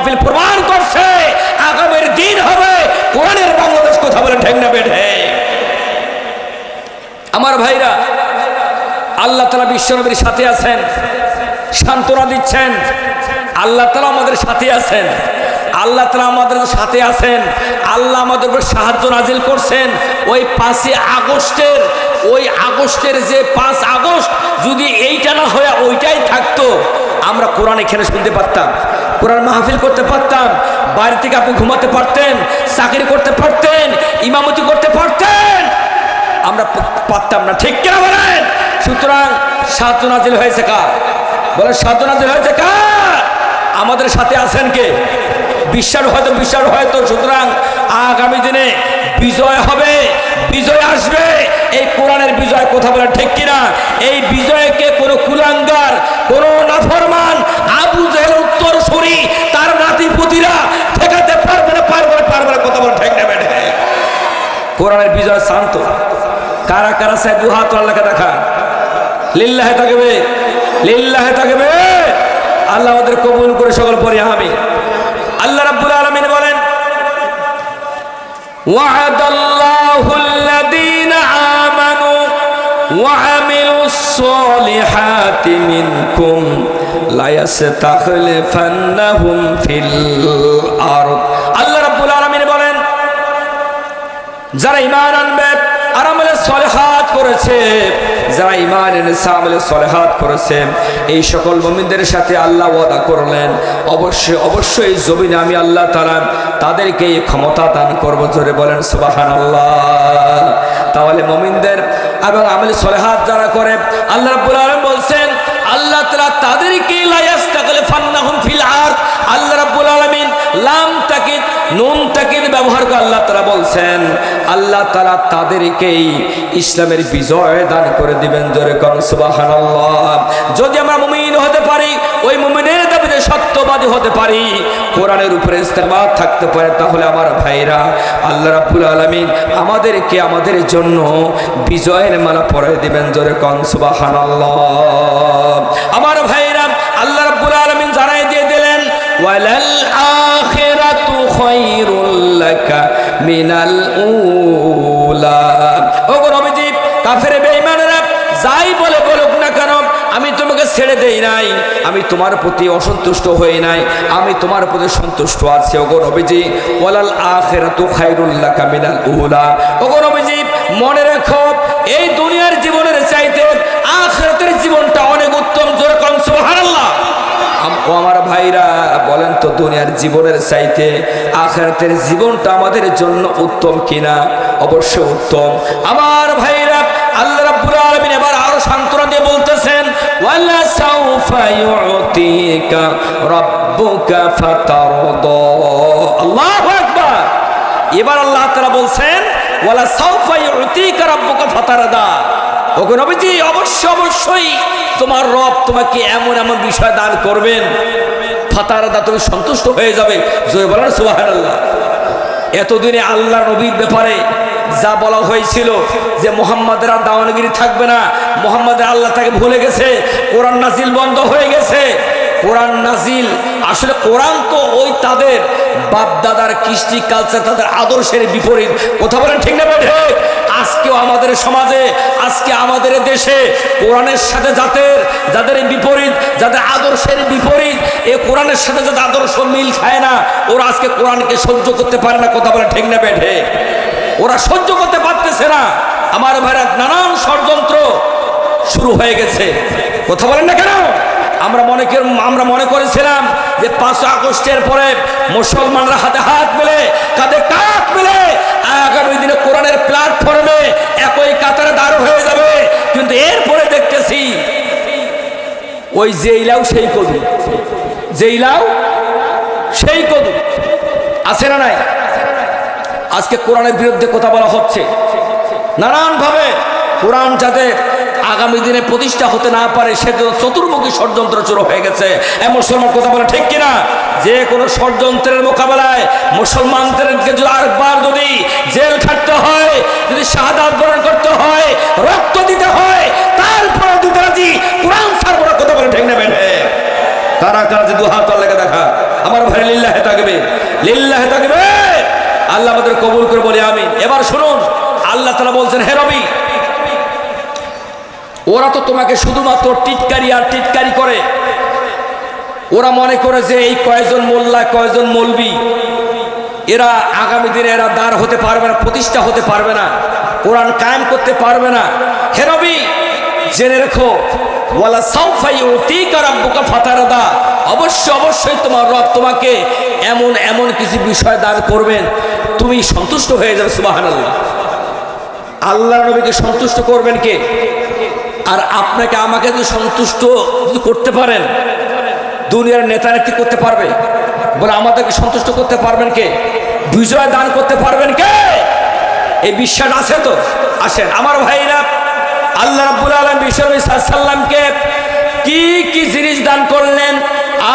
মাহফিল প্রমাণ করছে। আগামীর দিন হবে কোরআনের বাংলাদেশ কথা বলে ঠেক না বেঠে আমার ভাইরা, আল্লাহ তালা বিশ্বনবীর সাথে আছেন, সান্ত্বনা দিচ্ছেন। আল্লাহ তালা আমাদের সাথে আছেন। আল্লাহ তালা আমাদের সাথে আছেন। আল্লাহ আমাদের উপর সাহায্য নাজিল করছেন। ওই পাঁচই আগস্টের, ওই আগস্টের যে পাঁচ আগস্ট, যদি এইটা না হয়ে ওইটাই থাকতো, আমরা কোরআন এখানে শুনতে পারতাম। কোরআন মাহফিল করতে পারতাম বাইরে থেকে আপনি ঘুমাতে পারতেন, চাকরি করতে পারতেন, ইমামতি করতে পারতেন। আমরা পারতাম না, ঠিক কিনা বলেন? সুতরাং সাহায্য নাজিল হয়েছে কার? বলে সাহায্য নাজিল হয়েছে কার? আমাদের সাথে আছেন কে? বিশ্বাস হয়তো বিশ্বাস হয়তো, সুতরাং আগামী দিনে বিজয় হবে, বিজয় আসবে। এই কোরআনের বিজয় কথা বলে ঠিক কিনা? এই বিজয়কে কোনো কুলাঙ্গার, কোনো নাফরমান, আবু জেহেল উত্তর সরি তার নাতিপুতিরা ঠেকাতে পারবে না পারবে না পারবে না কথা বলে ঠিক না বেঠে কোরআনের বিজয় শান্ত। কারা কারা সে দু হাত আল্লাহকে দেখা। লিল্লাহে থাকবে লিল্লাহে থাকবে আল্লাহ ওদের কবুল করে সকল পরে আমি আল্লাহ রাব্বুল আলামিন বলেন ওয়াদাল্লাহুল লাযীনা আমানু ওয়া আমিলুস সলিহাতি মিনকুম লা ইয়াসতাখলিফান্নাহুম ফিল আরদ। যারা ইমান আনবে, আর আমলে সলেহাত করেছে, যারা ইমান এনেছে, আমলে সলেহাত করেছে, এই সকল মমিনদের সাথে আল্লাহ ওয়াদা করলেন। অবশ্যই অবশ্যই জমিনে আমি আল্লাহ তালা তাদেরকে এই ক্ষমতা দান করব, জোরে বলেন সুবাহান আল্লাহ তাহলে মমিনদের এবং আমলে সলেহাত যারা করে, আল্লাহ রাব্বুল আলামিন বলছেন, আল্লাহ তালা তাদেরকে লায়াস্তাকলে ফান্নাহুম ফিল আর আল্লাহ রাব্বুল আলামিন লাম তাকিদ নুন তাকিদ ব্যবহার করে আল্লাহ তালা বলছেন, আল্লাহ তালা তাদেরকেই ইসলামের বিজয় দান করে দিবেন জোরে কন যদি আমরা মুমিন হতে পারি, ওই মুমিনের দাবিতে সত্যবাদী হতে পারি, কোরআনের উপরে ইস্তেমাদ থাকতে পারে, তাহলে আমার ভাইরা, আল্লাহ রাব্বুল আলামিন আমাদেরকে আমাদের জন্য বিজয়ের মালা পরাই দিবেন জোরে কন আমার ভাইরা, আল্লাহ রাব্বুল আলামিন জানাই দিয়ে দিলেন, ওয়ালাল মিনাল উলা। ওগো নবীজি, কাফের বেঈমানেরা, যাই বলে বলুক না কেন, আমি তোমাকে ছেড়ে দেই নাই, আমি তোমার প্রতি অসন্তুষ্ট হই নাই, আমি তোমার প্রতি সন্তুষ্ট আছি। ওগো নবীজি, ওয়ালাল আখিরাতু খায়রুল লাকা মিনাল উলা। ওগো নবীজি, মনে রেখো, এই দুনিয়ার জীবনের চাইতে আখিরাতের জীবনটা অনেক উত্তম। জোরে কম সুবহানাল্লাহ। ও আমার ভাইরা, বলেন তো দুনিয়ার জীবনের চাইতে আখেরাতের জীবনটা আমাদের জন্য উত্তম কিনা? অবশ্য উত্তম। আমার ভাইরা, আল্লাহ রাব্বুল আলামিন এবার আরও সান্ত্বনা দিয়ে বলতেছেন, ওয়ালা সাউফা ইউতিকা রাব্বুকা ফাতারদা। আল্লাহু আকবার। এবার আল্লাহ তাআলা বলছেন, ওয়ালা সাউফা ইউতিকা রাব্বুকা ফাতারদা। ওগো নবীজি অবশ্য অবশ্যই। তোমার রব তোমাকে এমন এমন বিষয় দান করবেন ফাতারদা তুমি সন্তুষ্ট হয়ে যাবে। জয় বলেন আল্লাহ এতদিনে আল্লাহ নবীর ব্যাপারে যা বলা হয়েছিল যে মোহাম্মদের আর দাওয়ানগিরি থাকবে না, মোহাম্মদের আল্লাহ তাকে ভুলে গেছে, কোরআন নাজিল বন্ধ হয়ে গেছে। কোরআন নাজিল। আসলে কোরআন তো ওই তাদের বাপ দাদার কৃষ্টি কালচার তাদের আদর্শের বিপরীত। কথা বলেন ঠিক না বেঠে আজকেও আমাদের সমাজে, আজকে আমাদের দেশে কোরআনের সাথে যাদের যাদের বিপরীত, যাদের আদর্শের বিপরীত, এ কোরআনের সাথে যাদের আদর্শ মিল খায় না, ওরা আজকে কোরআনকে সহ্য করতে পারে না, কথা বলে ঠিক না বেঠে ওরা সহ্য করতে পারতেছে না। আমার ভাইরা নানান ষড়যন্ত্র শুরু হয়ে গেছে। কথা বলেন না কেন? আমরা মনে কর- আমরা মনে করেছিলাম যে পাঁচ আগস্টের পরে মুসলমানরা হাতে হাত মেলে, কাঁধে কাঁধ মেলে আগামী দিনে কোরআনের প্ল্যাটফর্মে একই কাতারে দাঁড় হয়ে যাবে। কিন্তু এরপরে দেখতেছি, ওই জেইলাও সেই কদু জেইলাও সেই কদু আছে না নাই? আজকে কোরআনের বিরুদ্ধে কথা বলা হচ্ছে। নানানভাবে কোরআন যাতে আগামী দিনে প্রতিষ্ঠা হতে না পারে সেজন্য চতুর্মুখী ষড়যন্ত্র শুরু হয়ে গেছে। এ মুসলমান কথা বলে ঠিক কিনা? যে কোনো ষড়যন্ত্রের মোকাবেলায় মুসলমানদেরকে যদি আরেকবার যদি জেল খাটতে হয়, যদি শাহাদাত বরণ করতে হয়, রক্ত দিতে হয় তারপরে দিতে রাজি কোরআন সার্বরা কথা বলে ঠিক নেবেন কারা কারা যে দু হাত আল্লাহকে দেখা? আমার ভাই লিল্লাহে থাকবে লিল্লাহে থাকবে আল্লাহ আমাদের কবুল করে বলে আমি এবার শুনুন, আল্লাহ তালা বলছেন, হে রবি ওরা তো তোমাকে শুধুমাত্র টিটকারি আর টিটকারি করে। ওরা মনে করে যে এই কয়জন মোল্লা, কয়জন মলবি, এরা আগামী দিনে এরা দাঁড় হতে পারবে না, প্রতিষ্ঠা হতে পারবে না, কোরআন কায়েম করতে পারবে না। হে রবি, জেনে রেখো, ওয়ালা সাউফাই উতিকা রাব্বুকা ফাতারাদা অবশ্যই অবশ্যই তোমার রব তোমাকে এমন এমন কিছু বিষয় দান করবেন, তুমি সন্তুষ্ট হয়ে যাবে, সুবহানাল্লাহ। আল্লাহ নবীকে সন্তুষ্ট করবেন কে? আর আপনাকে আমাকে যদি সন্তুষ্ট করতে পারেন, দুনিয়ার নেতা নেত্রী করতে পারবে? বলে, আমাদেরকে সন্তুষ্ট করতে পারবেন কে? বিজয় দান করতে পারবেন কে? এই বিশ্বাস আছে তো? আসেন, আমার ভাইরা, আল্লাহ রাব্বুল আলম বিশ্বনবী সাল্লামকে কি কি জিনিস দান করলেন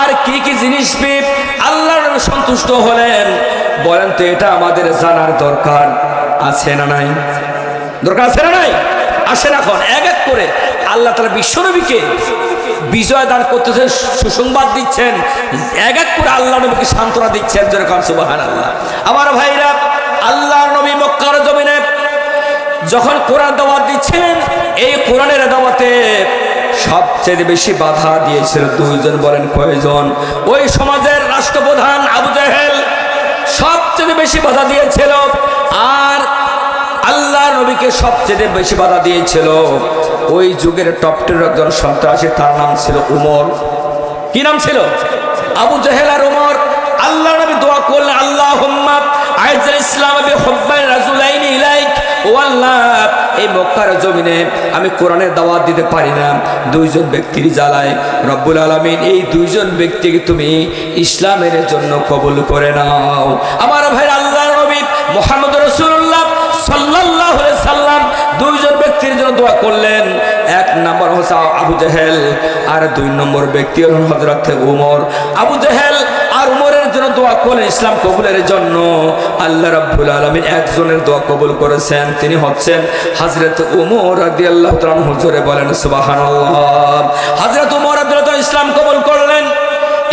আর কি কি জিনিস পেয়ে আল্লাহ সন্তুষ্ট হলেন। বলেন তো, এটা আমাদের জানার দরকার আছে না নাই? দরকার আছে না নাই? আসেন এখন, এক এক করে। আল্লাহ তালা বিশ্বনবীকে বিজয় দান করতেছেন, সুসংবাদ দিচ্ছেন, এক এক করে আল্লাহ নবীকে সান্ত্বনা দিচ্ছেন যেরকম সুবাহান আল্লাহ আমার ভাইরা আল্লাহ নবী মক্কার জমিনে যখন কোরআন দাওয়াত দিচ্ছিলেন, এই কোরআনের দাওয়াতে সবচেয়ে বেশি বাধা দিয়েছিল দুইজন, বলেন কয়জন? ওই সমাজের রাষ্ট্রপ্রধান আবু জাহেল সবচেয়ে বেশি বাধা দিয়েছিল, আর নবীকে সবচেয়ে বেশি বাধা দিয়েছিল। ওই যুগের টপটের একজন সন্ত্রাসী, তার নাম ছিল উমর। কি নাম ছিল? আবু জাহেল আর উমর। আল্লাহ নবী দোয়া করলেন আল্লাহ আমি কোরআনের দাওয়াত দিতে পারি না। দুইজন ব্যক্তির জ্বালায়। রব্বুল আলমিন, এই দুইজন ব্যক্তিকে তুমি ইসলামের জন্য কবুল করে নাও। আমার ভাই আল্লাহ নবী মোহাম্মদ রসুল্লাহ সাল্লাহ সাল্লাম দুইজন ব্যক্তির জন্য দোয়া করলেন। এক নম্বর হচ্ছে আবু জাহেল, আর দুই নম্বর ব্যক্তি হল হজরত উমর। আবু জাহেল আর উমরের জন্য দোয়া করলেন ইসলাম কবুলের জন্য। আল্লাহ রাব্বুল আলমিন একজনের দোয়া কবুল করেছেন, তিনি হচ্ছেন হজরত উমর রাদি আল্লাহ হুজুরে বলেন সুবাহান হজরত উমর আব্দুল ইসলাম কবুল করলেন।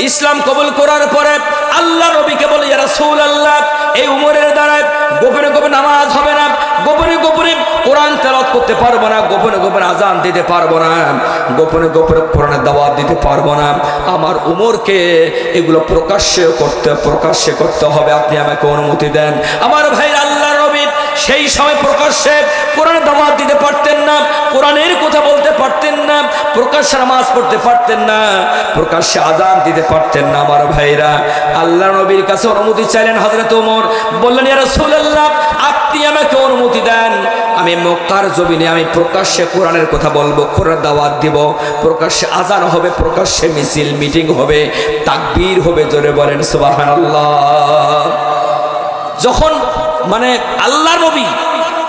ইসলাম কবুল করার পরে আল্লাহ নবীকে বলে যারা সৌল আল্লাহ এই উমরের দ্বারায় গোপনে গোপনে নামাজ হবে না গোপনে গোপনে কোরআন তেলত করতে পারব না, গোপনে গোপনে আজান দিতে পারব না, গোপনে গোপনে কোরআনের দাওয়াত দিতে পারব না। আমার উমরকে এগুলো প্রকাশ্যে করতে প্রকাশ্যে করতে হবে, আপনি আমাকে অনুমতি দেন। আমার ভাই আল্লাহ নবী সেই সময় প্রকাশ্যে কোরআনের দাওয়াত দিতে পারতেন না, কোরআনের কথা বলতে পারতেন না, প্রকাশ্যে নামাজ পড়তে পারতেন না, প্রকাশ্যে আজান দিতে পারতেন না আমার ভাইরা আল্লাহ নবীর কাছে অনুমতি চাইলেন হজরত ওমর বললেন, ইয়া রাসূলুল্লাহ, আপনি আমাকে অনুমতি দেন। আমি মক্কার জমিনে আমি প্রকাশ্যে কোরআনের কথা বলব, কোরআন দাওয়াত দিব, প্রকাশ্যে আজান হবে, প্রকাশ্যে মিছিল, মিটিং হবে, তাকবীর হবে, জোরে বলেন সুবহানাল্লাহ। যখন মানে আল্লাহ নবী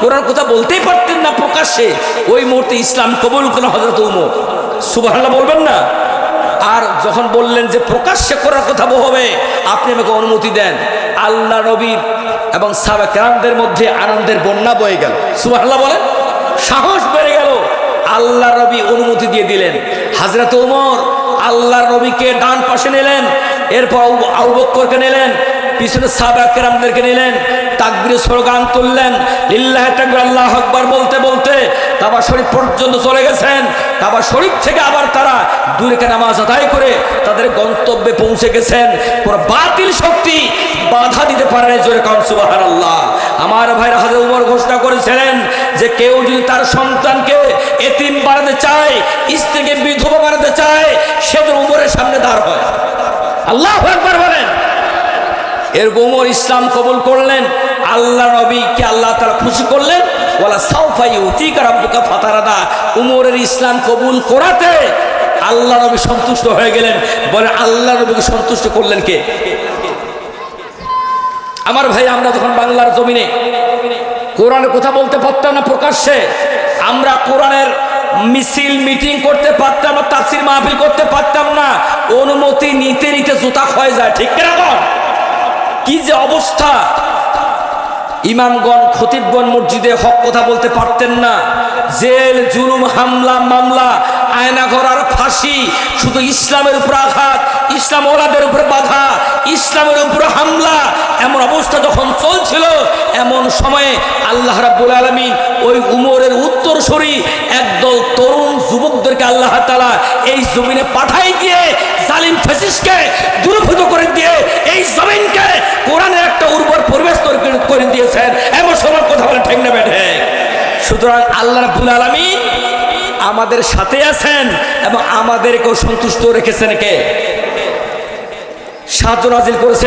কোরআন কথা বলতেই পারতেন না প্রকাশ্যে, ওই মুহূর্তে ইসলাম কবুল করেন হজরত উমর। সুবাহ বলবেন না? আর যখন বললেন যে প্রকাশ্যে করার কথা হবে আপনি আমাকে অনুমতি দেন। আল্লাহ নবীর এবং সাবেকানদের মধ্যে আনন্দের বন্যা বয়ে গেল। সুবাহ বলেন, সাহস বেড়ে গেল। আল্লাহ রবি অনুমতি দিয়ে দিলেন। হাজরত উমর আল্লাহ রবিকে ডান পাশে নিলেন, এরপর আউবক্করকে বক্করকে নিলেন, পিছনে সাহাবাকেরামদেরকে নিলেন তাকবির স্লোগান তুললেন, লিল্লাহ তাকবির আল্লাহ আকবার বলতে বলতে কাবা শরীফ পর্যন্ত চলে গেছেন। কাবা শরীফ থেকে আবার তারা দূরেকে নামাজ আদায় করে তাদের গন্তব্যে পৌঁছে গেছেন। কোনো বাতিল শক্তি বাধা দিতে পারে না জোরে কাউন সুবাহান আল্লাহ আমার ভাইরা হাজার উমর ঘোষণা করেছিলেন যে কেউ যদি তার সন্তানকে এতিম বানাতে চায়, স্ত্রীকে বিধবা বানাতে চায়, সে তো উমরের সামনে দাঁড় হয়। আল্লাহ এর গোমর ইসলাম কবুল করলেন, আল্লাহ নবীকে আল্লাহ তারা খুশি করলেন ওলা সাউফাই অতিকার আব্বুকা ফাতারাদা। উমরের ইসলাম কবুল করাতে আল্লাহ নবী সন্তুষ্ট হয়ে গেলেন, বলে আল্লাহ নবীকে সন্তুষ্ট করলেন কে? আমার ভাই, আমরা যখন বাংলার জমিনে কোরআনের কথা বলতে পারতাম না প্রকাশ্যে, আমরা কোরআনের মিছিল, মিটিং করতে পারতাম না, তাফসির মাহফিল করতে পারতাম না, অনুমতি নিতে নিতে জুতা ক্ষয় যায়, ঠিক কিনা কি যে অবস্থা? ইমামগণ খতিবগণ মসজিদে হক কথা বলতে পারতেন না। জেল, জুলুম, হামলা, মামলা, আয়নাঘর আর ফাঁসি, শুধু ইসলামের উপর আঘাত, ইসলাম ওলাদের উপরে বাধা, ইসলামের উপরে হামলা, এমন অবস্থা যখন চলছিল, এমন সময়ে আল্লাহ রাব্বুল আলমিন ওই উমরের উত্তরসূরি একদল তরুণ যুবকদেরকে আল্লাহ তালা এই জমিনে পাঠাই দিয়ে জালিম ফেসিসকে দূরভূত করে দিয়ে এই জমিনকে কোরআনের একটা উর্বর পরিবেশ তৈরি করে- দিয়েছেন। এমন সময় কথা বলে ঠিক না বেঠে। সুতরাং আল্লাহ রাব্বুল আলমিন আমাদের সাথে আছেন এবং আমাদেরকেও সন্তুষ্ট রেখেছেন কে? সাহায্য নাজিল করেছেন।